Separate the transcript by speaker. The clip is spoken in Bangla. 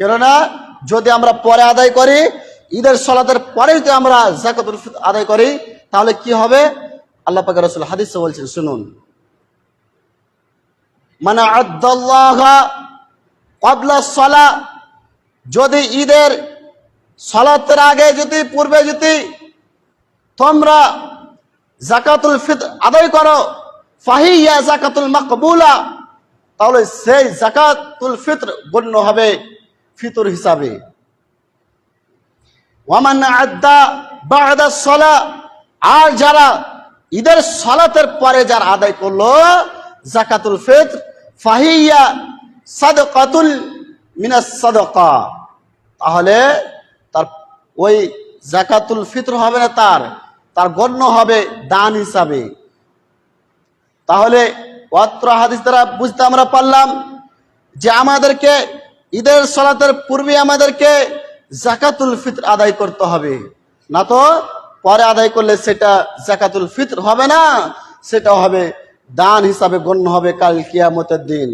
Speaker 1: কেননা, যদি আমরা পরে আদায় করি, ঈদের সলাতের পরে যদি আমরা জাকাতুল আদায় করি, তাহলে কি হবে? আল্লাহ পাক রসুল হাদিস বলছেন, শুনুন। মানে সলা যদি ঈদের সলাতের আগে যদি, পূর্বে যদি তোমরা জাকাতুল ফিতর আদায় করো, ফাহিয়া জাকাতুল মাকবুলা, তাহলে সেই জাকাতুল ফিতর গণ্য হবে। ফিতর হিসাবে। ওয়ামান আদ্দা বাদা সলা, আর যারা ঈদের সলাতের পরে যারা আদায় করল, জাকাতুল ফিতর, ফাহিয়া সাদকাতুল মিনাস সাদকা, তাহলে তার ওই জাকাতুল ফিতর হবে না তার তার গণ্য হবে দান হিসাবে। তাহলে অত্র হাদিস দ্বারা বুঝতে আমরা পারলাম যে আমাদেরকে ঈদের সলাতের পূর্বে আমাদেরকে জাকাতুল ফিতর আদায় করতে হবে। না তো? পরে আদায় করলে সেটা জাকাতুল ফিতর হবে না, সেটা হবে দান হিসাবে গণ্য হবে কাল কিয়ামতের দিন।